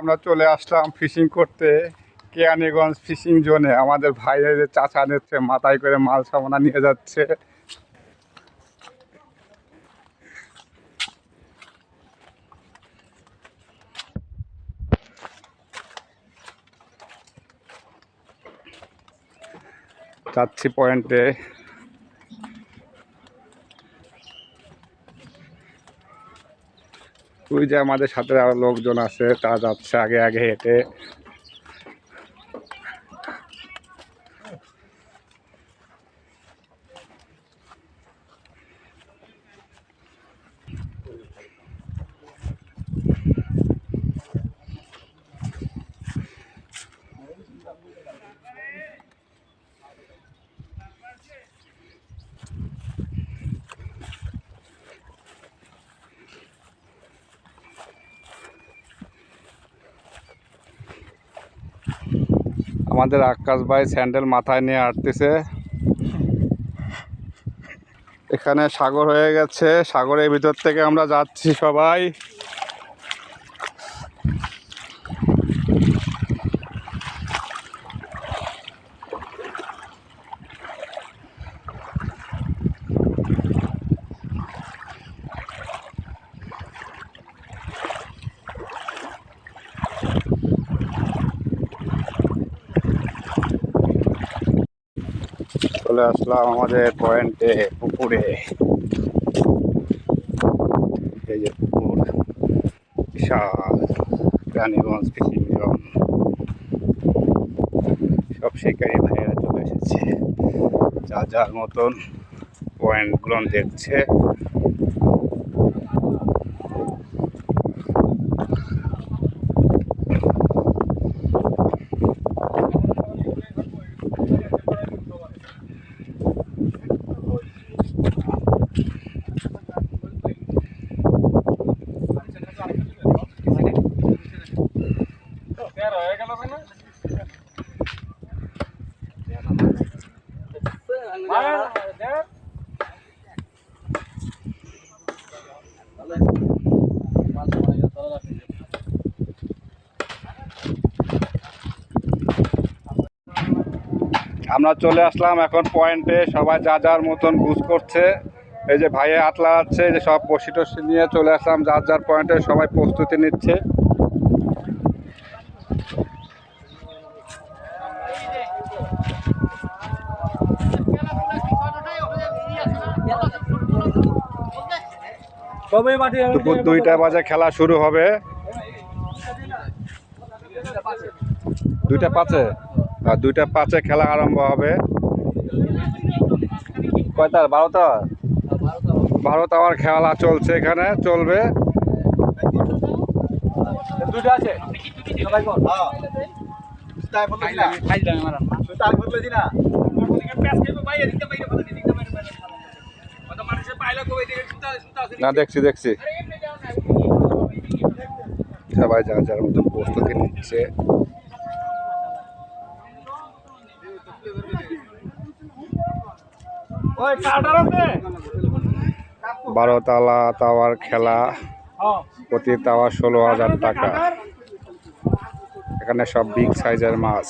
আমরা চলে আসলাম ফিশিং করতে, কেয়ানীগঞ্জ ফিশিং জোনে আমাদের ভাইয়ের চাচা নিচ্ছে, মাথায় করে মাল সামানা নিয়ে যাচ্ছে। যাচ্ছি পয়েন্টে ওই যে আমাদের সাথে আরও লোকজন আছে তা যাচ্ছে আগে আগে হেঁটে। আমাদের আকাশ ভাই স্যান্ডেল মাথায় নিয়ে আটতেছে এখানে সাগর হয়ে গেছে। সাগরের ভিতর থেকে আমরা যাচ্ছি সবাই। চলে আসলাম আমাদের পয়েন্টে পুকুরে। এই যে পুকুর, বিশাল, রানীগঞ্জ সব শিকারি ভাইয়েরা চলে এসেছে। যা যার মতন পয়েন্টগুলো দেখছে। আমরা চলে আসলাম এখন পয়েন্টে সবাই যা যার মতন গুজ করছে। এই যে ভাইয়ে আটলা আছে যে সব বসি টসি নিয়ে চলে আসলাম, যার যার পয়েন্টে সবাই প্রস্তুতি নিচ্ছে সবাই মাঠে দুপুর দুইটা বাজে খেলা শুরু হবে। দুইটা পাঁচে? আর দুইটা পাঁচে খেলা আরম্ভ হবে। কয়টার বারোটা? বারোটা আবার খেলা চলছে এখানে চলবে। দুটো আছে? না দেখছি দেখছি। সবাই যার যার মতন প্রস্তুতি নিচ্ছে। ওই বারো তালা তাওয়ার খেলা। হ্যাঁ প্রতি তাওয়া ষোলো হাজার টাকা। এখানে সব বিগ সাইজের মাছ।